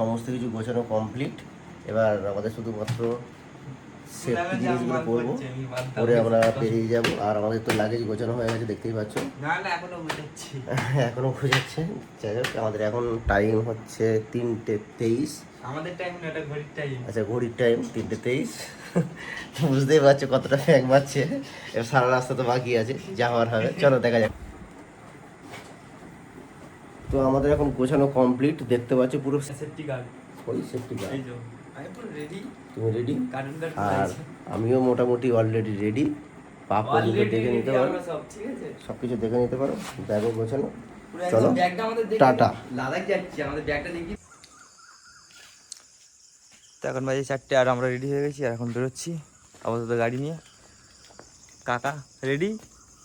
সমস্ত কিছু গোছানো কমপ্লিট এবার আমাদের শুধুমাত্র সেফটি জিনিসগুলো করব পরে আমরা পেরিয়ে যাব। আর আমাদের তো লাগেজ গোছানো হয়ে গেছে দেখতেই পাচ্ছ। এখনও বুঝাচ্ছি এখনও বোঝাচ্ছে যাই হোক আমাদের এখন টাইম হচ্ছে তিনটে তেইশ। আমাদের টাইম না এটা ঘড়ির টাইম আচ্ছা ঘড়ির টাইম তিনটে তেইশ। বুঝতেই পারছ কতটা ফ্যাং মারছে। এবার সারা রাস্তা তো বাকি আছে যাওয়ার হবে। চলো দেখা যাক। তো আমাদের এখন গোছানো কমপ্লিট দেখতে পাচ্ছ পুরো সেফটি গার্ড ওই সেফটি এই যে আমি পুরো রেডি তুমি রেডি গার্ড আর আমিও মোটামুটি অলরেডি রেডি পাপা দুটো দেখে নিতে পারো? সব ঠিক আছে? সব কিছু দেখে নিতে পারো? ব্যাগও গোছানো। পুরো চলো একদম ব্যাগটা আমাদের দেখে টাটা। লাদাখ যাচ্ছি আমাদের ব্যাগটা দেখি। তো এখন বাজে চারটে আর আমরা রেডি হয়ে গেছি আর এখন বেরোচ্ছি। আপাতত গাড়ি নিয়ে। কাকা রেডি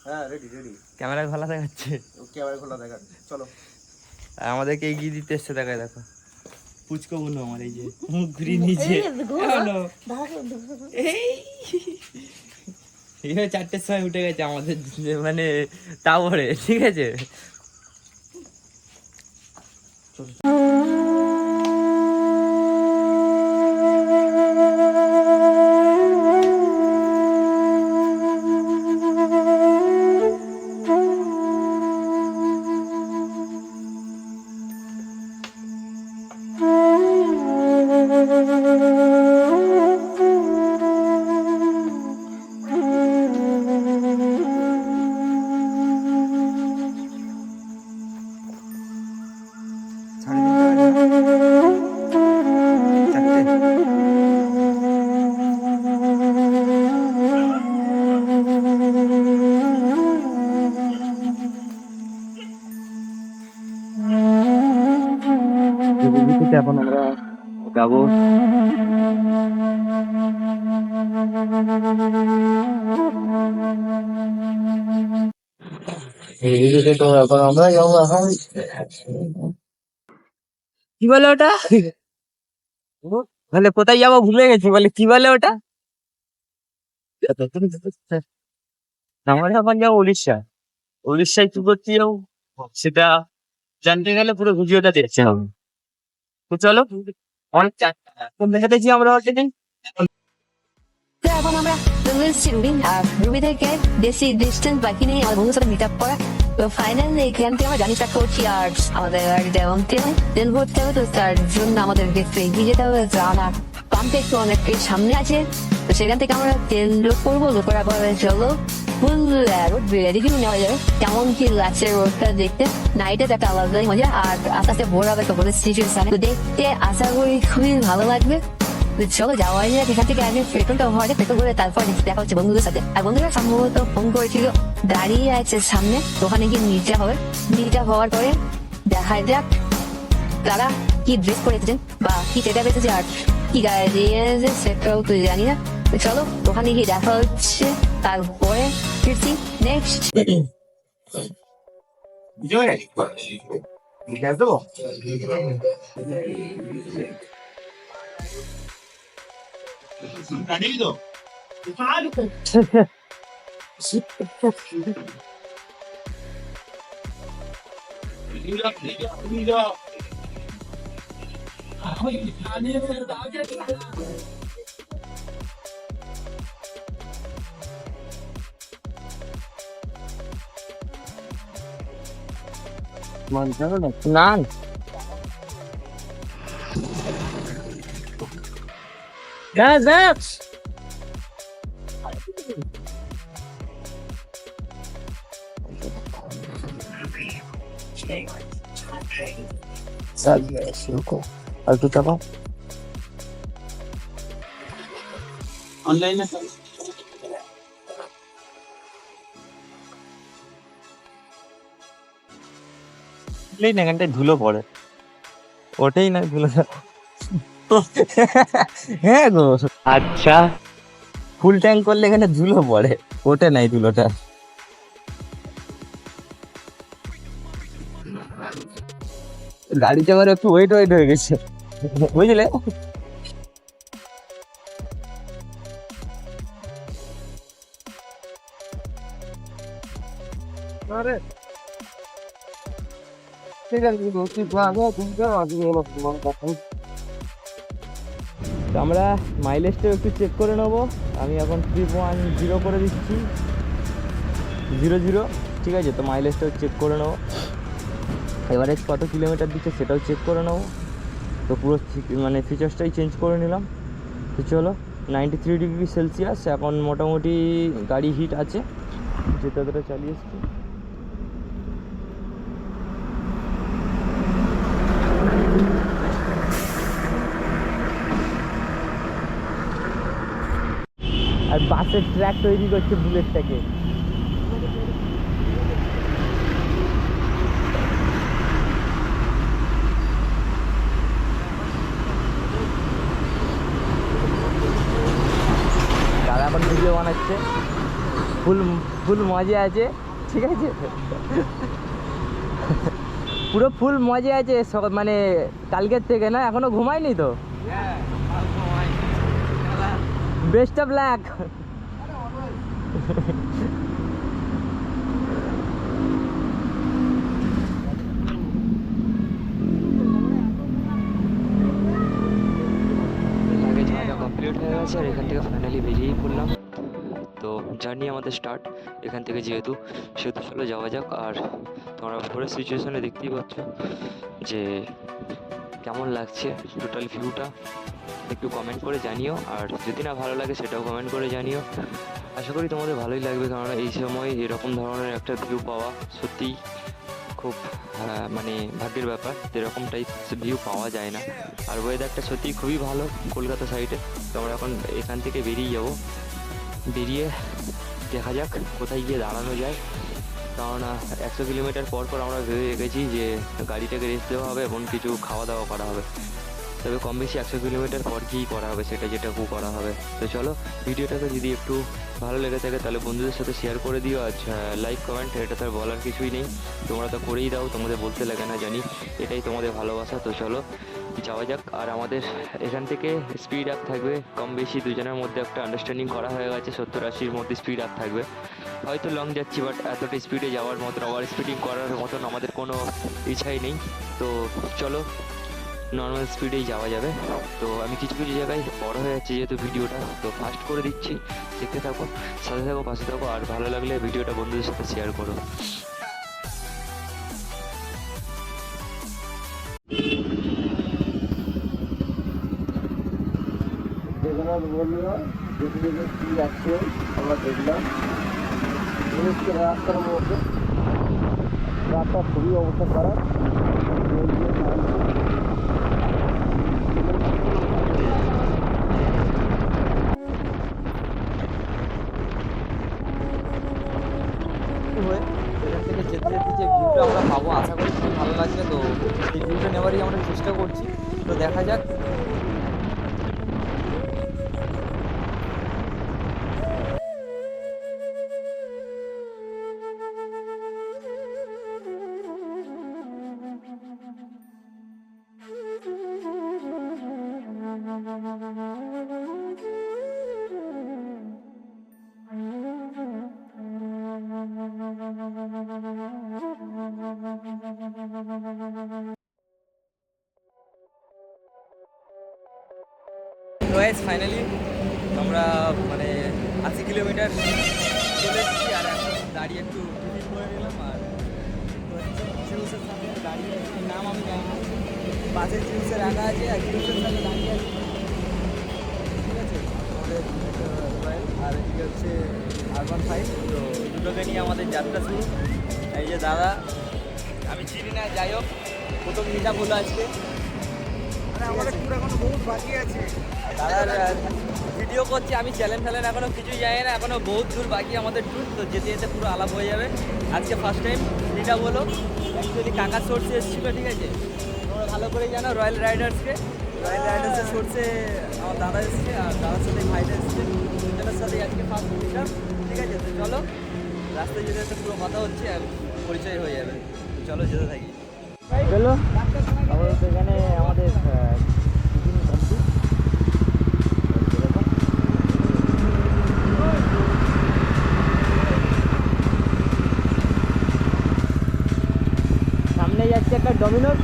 হ্যাঁ রেডি রেডি ক্যামেরা ভালো দেখাচ্ছে। ক্যামেরা খোলা দেখাচ্ছে। চলো। আমাদেরকে এগিয়ে দিতে এসছে দেখায় দেখো পুচকো বলল আমার এই যে মুখ ঘুরিয়ে নিচে এই। এইভাবে চারটের সময় উঠে গেছে আমাদের মানে টাওয়ারে ঠিক আছে? তো এখন আমরা যাব এখন কি বলে ওটা? বলে কোথায় যাব ভুলে গেছি বলে কি বলে ওটা? আমরা এখন যাব উড়িষ্যা। উড়িষ্যায় কি করতে যাব? সেটা জানতে গেলে পুরো ভিডিওটা দেখতে হবে। তো চলো অনেক কোন দেখাতেছি আমরা অলরেডি এখন আমরা রুবি থেকে বেশি ডিস্টেন্স বাকি নেই আমার বন্ধুর সাথে মিট আপ করা। তো ফাইনালি এখান থেকে আমরা জানি স্টার্ট করছি আর আমাদের নামতে হবে তেল ভরতে হবে তো তার জন্য আমাদেরকে একটু এগিয়ে যেতে হবে আমার পাম্পে একটু অনেকটাই সামনে আছে তো সেখান থেকে আমরা তেল লোড করব লোড করার পরে চলো ফুল নেওয়া যাবে কেমন কি রোডটা দেখতে একটা আলাদাই মজা আর আস্তে আস্তে ভোর হবে তো দেখতে আশা করি খুবই ভালো লাগবে চলো যাওয়া যাক এখান থেকে আগে পেট্রোলটা ভরে পেট্রোল করে তারপর দেখা হচ্ছে বন্ধুদের সাথে আর বন্ধুরা সম্ভবত ফোন করেছিল দাঁড়িয়ে আছে সামনে ওখানে গিয়ে নিচে হবে নিচে হওয়ার পরে দেখা যাক তারা কি ড্রেস করে এসেছেন বা কি সেটা বেঁচেছে আর কি গাড়ি সেটাও তো জানি না চলো ওখানে গিয়ে দেখা হচ্ছে তারপরে ফিরছি next Danilo. Claro. Mira, mira, mira. Ay, Danilo, verdad que 만들어 놓구나. Guys, আর একটু চাপাও অনলাইনে না এখানটায় ধুলো পড়ে। ওটাই না ধুলো। হ্যাঁ গো। আচ্ছা। ফুল ট্যাঙ্ক করলে এখানে ধুলো পড়ে। ওটা নাই ধুলোটা। গাড়িতে আবার একটু ওয়েট ওয়েট হয়ে গেছে। বুঝলে? তো আমরা মাইলেজটাও একটু চেক করে নেব। আমি এখন থ্রি পয়েন্ট জিরো করে দিচ্ছি। জিরো জিরো ঠিক আছে? তো মাইলেজটাও চেক করে নেব। এভারেজ কত কিলোমিটার দিচ্ছে সেটাও চেক করে নেব। তো পুরো মানে ফিচার্সটাই চেঞ্জ করে নিলাম। তো চলো নাইনটি থ্রি ডিগ্রি সেলসিয়াস এখন মোটামুটি গাড়ি হিট আছে। যেটা চালিয়ে বাসের ট্র্যাক তৈরি করছে বুলেটটাকে দাদা এখন ভিডিও বানাচ্ছে। ফুল ফুল মজা আছে ঠিক আছে? পুরো ফুল মজা আছে মানে কালকের থেকে না এখনও ঘুমায়নি তো? বেস্ট অফ লাক ভাজা কমপ্লিট হয়ে গেছে আর এখান থেকে ফাইনালি বেরিয়েই পড়লাম। তো জার্নি আমাদের স্টার্ট এখান থেকে যেহেতু, সেহেতু চলো যাওয়া যাক। আর তোমরা ভোরের সিচুয়েশনে দেখতেই পাচ্ছ যে কেমন লাগছে টোটাল ভিউটা একটু কমেন্ট করে জানিও, আর যদি না ভালো লাগে সেটাও কমেন্ট করে জানিও। আশা করি তোমাদের ভালোই লাগবে, কারণ এই সময় এরকম ধরনের একটা ভিউ পাওয়া সত্যিই খুব মানে ভাগ্যের ব্যাপার এরকম টাইপ ভিউ পাওয়া যায় না। আর ওয়েদারটা সত্যি খুবই ভালো কলকাতা সাইডে তো আমরা এখন এখান থেকে বেরিয়ে যাব। বেরিয়ে দেখা যাক কোথায় গিয়ে দাঁড়ানো যায়। কারণ একশো কিলোমিটার পর পর আমরা ভেবে রেখেছি যে গাড়িটাকে রেস্ট দেওয়া হবে এবং কিছু খাওয়া দাওয়া করা হবে। তবে কম বেশি একশো কিলোমিটার পর কী করা হবে সেটা যেটুকু করা হবে। তো চলো, ভিডিওটাকে যদি একটু ভালো লেগে থাকে তাহলে বন্ধুদের সাথে শেয়ার করে দিও। আর লাইক কমেন্ট এটা তো আর বলার কিছুই নেই। তোমরা তো করেই দাও, তোমাদের বলতে লাগে না জানি। এটাই তোমাদের ভালোবাসা। তো চলো যাওয়া যাক, আর আমাদের এখান থেকে স্পিড আপ থাকবে। কম বেশি দুজনের মধ্যে একটা আন্ডারস্ট্যান্ডিং করা হয়ে গেছে, সত্তর আশির মধ্যে স্পিড আপ থাকবে। হয়তো লং যাচ্ছি বাট এতটা স্পিডে যাওয়ার মতন ওভার স্পিডিং করার মতন আমাদের কোনো ইচ্ছাই নেই। তো চলো নর্মাল স্পিডেই যাওয়া যাবে। তো আমি কিছু কিছু জায়গায় বড় হয়ে যাচ্ছে যেহেতু ভিডিওটা, তো ফাস্ট করে দিচ্ছি। দেখতে থাকো, সাথে থাকো, পাশে থাকো, আর ভালো লাগলে ভিডিওটা বন্ধুদের সাথে শেয়ার করো। যেতে যেতে কি যাচ্ছে আমরা দেখলাম। রাস্তার মধ্যে রাস্তা খুবই অবস্থা খারাপ। যেতে যেতে যে ভিউটা আমরা পাবো, আশা করি খুব ভালো লাগবে। তো এই ভিউটা নেওয়ারই আমরা চেষ্টা করছি। তো দেখা যাক বাসের জিউসে রাখা আছে আর জিনিসের সাথে দাঁড়িয়ে আছি। ঠিক আছে? আমাদের আর এদিকে হচ্ছে আরবান ফাইভ তো দুটোকে নিয়ে আমাদের যাত্রা শুরু। এই যে দাদা আমি চিনি না যাই হোক। প্রথম মিটা বলো আজকে। আমাদের পুরো এখনও বহুত বাকি আছে। দাদার ভিডিও করছি আমি চ্যালেঞ্জ ফ্যালেন এখনও কিছুই জানি না এখনও বহুত দূর বাকি আমাদের ট্যুর তো যেতে যেতে পুরো আলাপ হয়ে যাবে। আজকে ফার্স্ট টাইম এটা বলো। অ্যাকচুয়ালি কাকার সোর্সে এসেছিল ঠিক আছে? ভালো করে জানো রয়্যাল রাইডার্সকে রয়্যাল রাইডার্সের সোর্সে আমার দাদা এসেছে, আর দাদার সাথে ভাইটা এসেছে দুজনের সাথে আজকে ফার্স্ট মিটার ঠিক আছে? তো চলো, রাস্তায় যেতে যেতে পুরো কথা হচ্ছে আর পরিচয় হয়ে যাবে। চলো যেতে থাকি। চলো এখানে আমাদের যাচ্ছে একটা ডমিনোর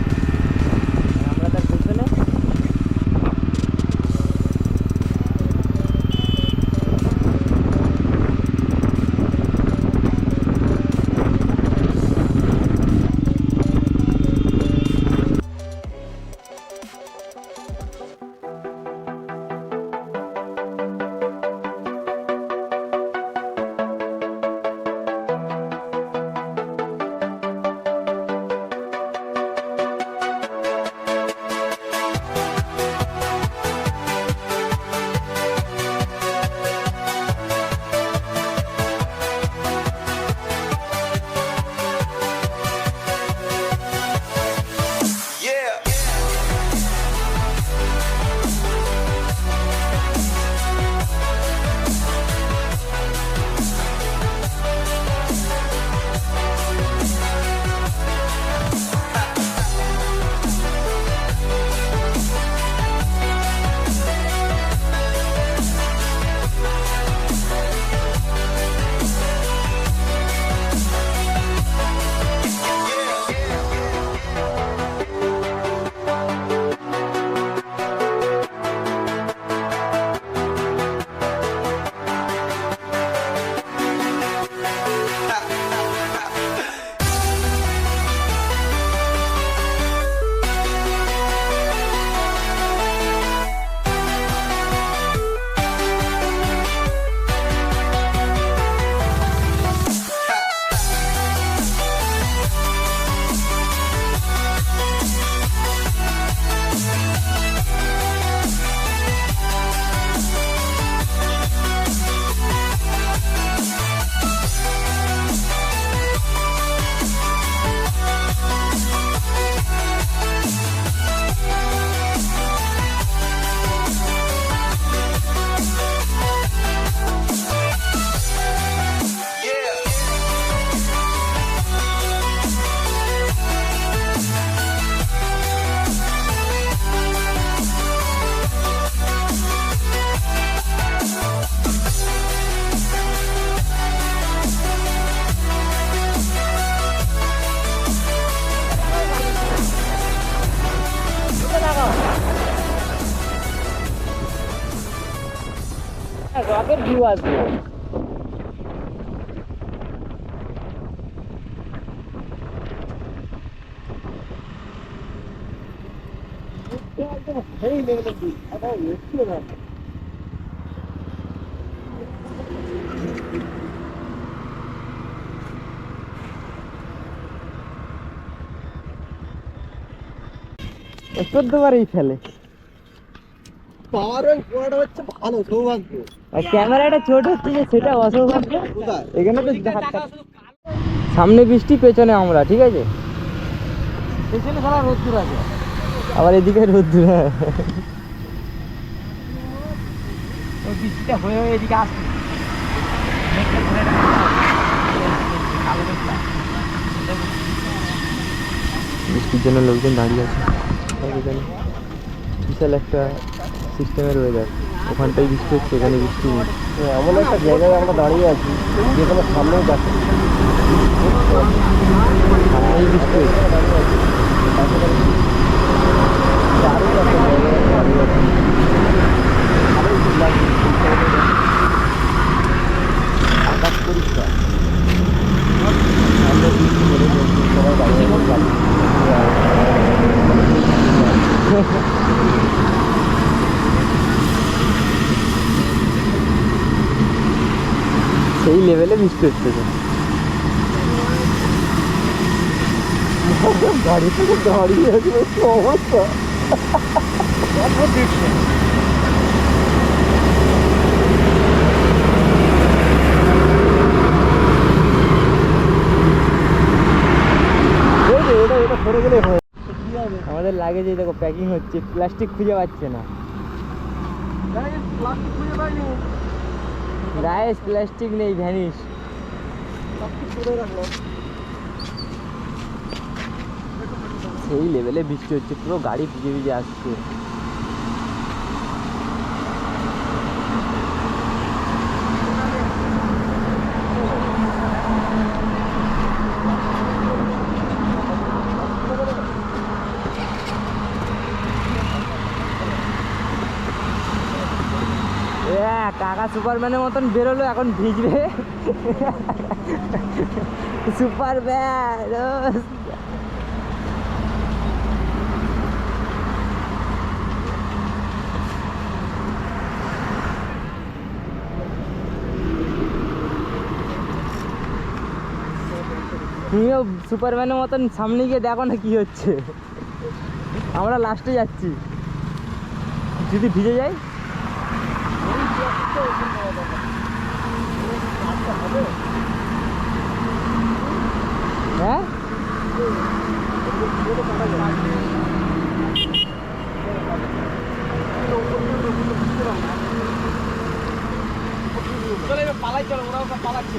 согласна. Тут говори, Феликс. পাওয়ার ব্যাংক পড়াটা হচ্ছে ভালো সৌভাগ্য। আর ক্যামেরাটা ছোট হচ্ছে সেটা অসৌভাগ্য। এখানে তো সামনে বৃষ্টি পেছনে আমরা ঠিক আছে? পেছনে সারা রোদ্দুর আছে। আবার এদিকে রোদ্দুর। হ্যাঁ বৃষ্টিটা হয়ে হয়ে এদিকে আসছে। বৃষ্টির জন্য লোকজন দাঁড়িয়ে আছে। বিশাল একটা সিস্টেমের ওয়েদার ওখানটাই বৃষ্টি হচ্ছে এখানে বৃষ্টি নেই। এমন একটা জায়গায় আমরা দাঁড়িয়ে আছি যেখানে সামনেই যাচ্ছে সামনেই বৃষ্টি হচ্ছে দারুণ একটা জায়গায় দাঁড়িয়ে আছি ভালোই লাগছে আকাশ পরিষ্কার আমরা বৃষ্টি বলে বলছি, সবাই দাঁড়িয়ে আছি বৃষ্টি তো গাড়ি থেকে দাঁড়িয়ে আছে অবস্থা? যে, আমাদের লাগেজ এই দেখো প্যাকিং হচ্ছে প্লাস্টিক খুঁজে পাচ্ছে না। প্লাস্টিক খুঁজে পাইনি। গায়ে প্লাস্টিক নেই ভ্যানিশ সেই লেভেলে বৃষ্টি হচ্ছে পুরো গাড়ি ভিজে ভিজে আসছে। সুপারম্যানের মতন বেরোলো, এখন ভিজবে। সুপারম্যান তুমিও সুপারম্যানের মতন সামনে গিয়ে দেখো না কি হচ্ছে। আমরা লাস্টে যাচ্ছি। যদি ভিজে যাই হ্যাঁ? পালাই চলো ওরা ওটা পালাচ্ছে।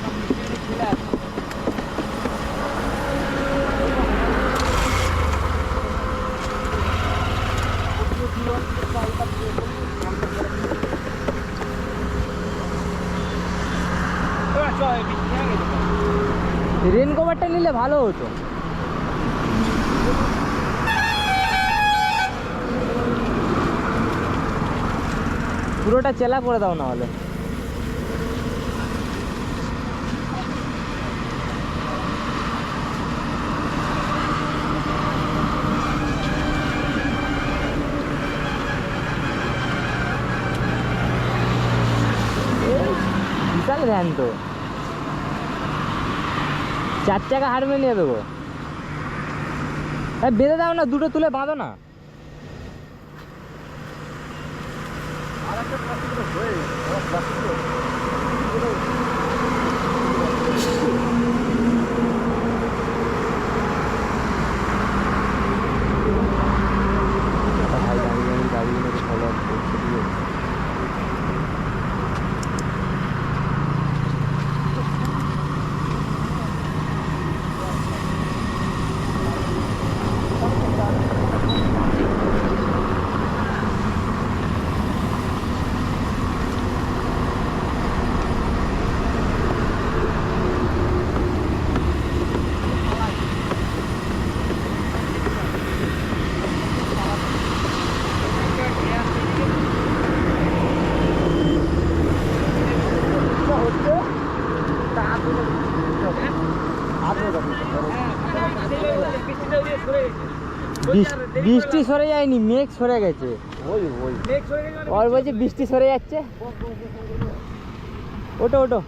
রেন কভারটা নিলে ভালো হতো। পুরোটা চেলা করে দাও না হলে। ভ্যান তো। চার টাকা হারমে নিয়ে দেবো। হ্যাঁ বেঁধে দাও না দুটো তুলে বাঁধো না। বৃষ্টি সরে যায়নি মেঘ সরে গেছে। ওই ওই। আর বলছে বৃষ্টি সরে যাচ্ছে। ওটো ওটো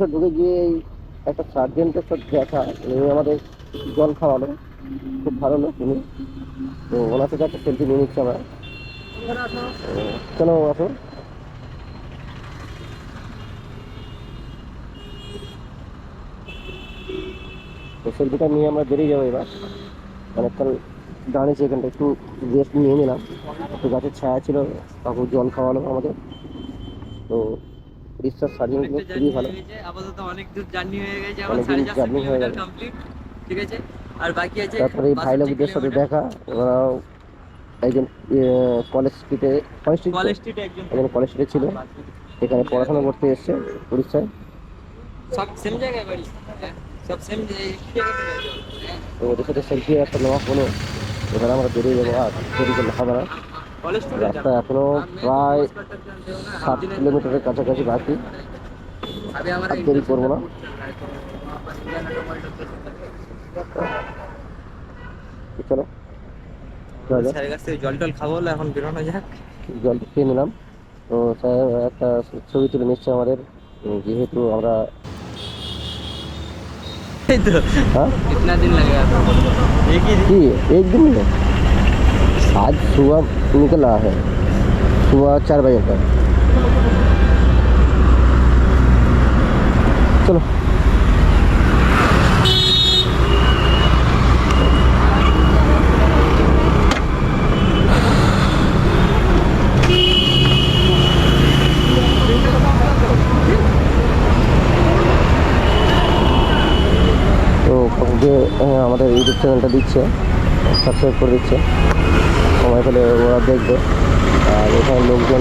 বসে ঢুকে গিয়ে একটা সার্জেন্টের সাথে দেখা। উনি আমাদের জল খাওয়ালো। খুব ভালো লোক উনি। তো ওনার সাথে একটা সেলফি নিয়ে নিচ্ছি আমরা। তো চলো আসো তো সেলফিটা নিয়ে আমরা বেরিয়ে যাব এবার। অনেকক্ষণ দাঁড়িয়েছি এখানটা। একটু রেস্ট নিয়ে নিলাম। একটু গাছের ছায়া ছিল। কাকু জল খাওয়ালো আমাদের। তো রিসার্চ সার্জেন্টগুলো খুবই ভালো। আপাতত অনেক দূর জার্নি হয়ে গেছে আমার সাড়ে চারশো কিলোমিটার কমপ্লিট ঠিক আছে? আর বাকি আছে তারপরে এই ভাই লোকদের সাথে দেখা ওরাও একজন কলেজ স্ট্রিটে কলেজ স্ট্রিট কলেজ স্ট্রিটে একজন একজন কলেজ স্ট্রিটে ছিল। এখানে পড়াশোনা করতে এসেছে উড়িষ্যায়। সব সেম জায়গায় বাড়ি? হ্যাঁ, সব সেম তো ওদের সাথে সেলফি একটা নেওয়া হলো। এবার আমরা বেরিয়ে যাব আর দেরি করলে হবে না। রাস্তা এখনও প্রায় সাত কিলোমিটারের কাছাকাছি বাকি দেরি করব না। চলো। জল টল খাব এখন বেরোনো খেয়ে নিলাম। তো স্যার একটা ছবি তুলে নিচ্ছে আমাদের। যেহেতু আমরা হ্যাঁ? কি? একদিন आज सुबह निकला है सुबह चार बजे तक चलो তো যে আহ, আমাদের ইউটিউব চ্যানেলটা দিচ্ছে সাবস্ক্রাইব করে দিচ্ছে সময় পেলে ওরা দেখবে। আর এখানে লোকজন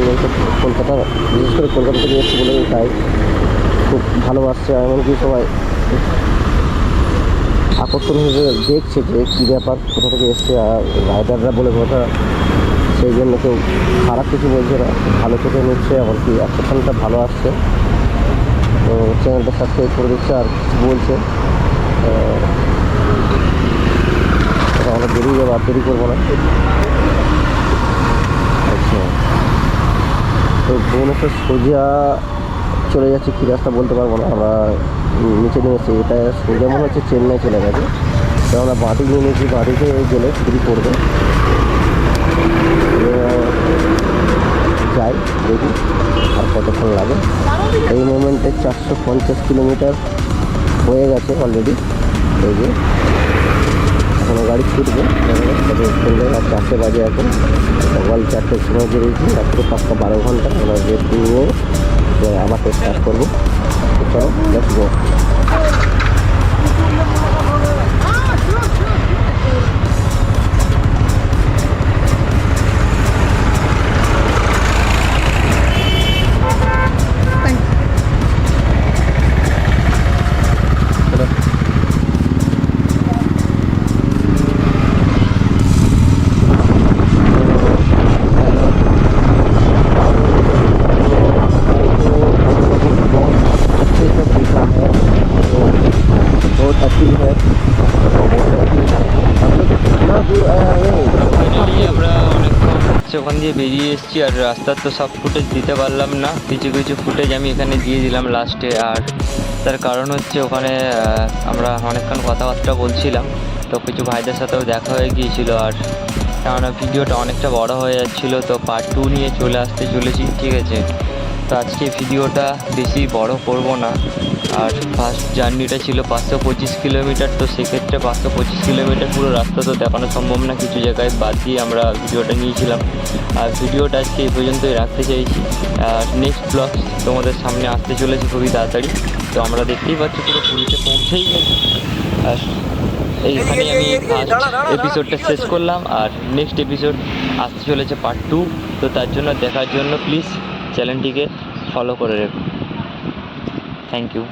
কলকাতা, বিশেষ করে কলকাতা থেকে এসছে বলে তাই খুব ভালোবাসছে। এমনকি সবাই আকর্ষণ হিসেবে দেখছে যে কী ব্যাপার, কোথা থেকে এসছে। আর রাইডাররা বলে কথা, সেই জন্য কেউ খারাপ কিছু বলছে না। ভালো চোখে নিচ্ছে, এমনকি আকর্ষণটা ভালো আসছে। তো চ্যানেলটা সাবস্ক্রাইব করে দিচ্ছে আর বলছে। আমরা বেরিয়ে যাব আর দেরি করব না আচ্ছা তো ভুবনেশ্বর সোজা চলে যাচ্ছে, কী রাস্তা বলতে পারব না, আমরা নিচে নেমেছি এটা সোজা মনে হচ্ছে চেন্নাই চলে গেছে। তো আমরা বাঁদিক নিয়ে নিয়েছি, বাঁদিকে গেলে ফ্রি পড়বে। যাই, দেখি আর কতক্ষণ লাগে। এই মোমেন্টে চারশো পঞ্চাশ কিলোমিটার হয়ে গেছে অলরেডি এই যে এখনও গাড়ি ছুটবে তবে আর চারটে বাজে এখন। সকাল চারটের সময় বেরিয়েছি, রাত্রে পাঁচটা বারো ঘণ্টা। আমরা যে নিয়ে আবার স্টার্ট করব। চলো গো আর রাস্তার তো সব ফুটেজ দিতে পারলাম না। কিছু কিছু ফুটেজ আমি এখানে দিয়ে দিলাম লাস্টে আর তার কারণ হচ্ছে ওখানে আমরা অনেকক্ষণ কথাবার্তা বলছিলাম। তো কিছু ভাইদের সাথেও দেখা হয়ে গিয়েছিল। আর কেননা, ভিডিওটা অনেকটা বড় হয়ে যাচ্ছিল। তো পার্ট টু নিয়ে চলে আসতে চলেছি, ঠিক আছে? তো আজকে ভিডিওটা বেশি বড় করব না। আর ফার্স্ট জার্নিটা ছিল পাঁচশো পঁচিশ কিলোমিটার তো সেক্ষেত্রে পাঁচশো পঁচিশ কিলোমিটার পুরো রাস্তা তো দেখানো সম্ভব না, কিছু জায়গায় বাদ দিয়ে আমরা ভিডিওটা নিয়েছিলাম। আর ভিডিওটা আজকে এই পর্যন্তই রাখতে চাইছি। আর নেক্সট ব্লগ তোমাদের সামনে আসতে চলেছে খুবই তাড়াতাড়ি। তো আমরা দেখতেই পাচ্ছি পুরো পুরীতে পৌঁছেই আর এইখানে আমি ফার্স্ট এপিসোডটা শেষ করলাম। আর নেক্সট এপিসোড আসতে চলেছে পার্ট টু তো তার জন্য দেখার জন্য প্লিজ চ্যানেলটিকে ফলো করে রেখো। Thank you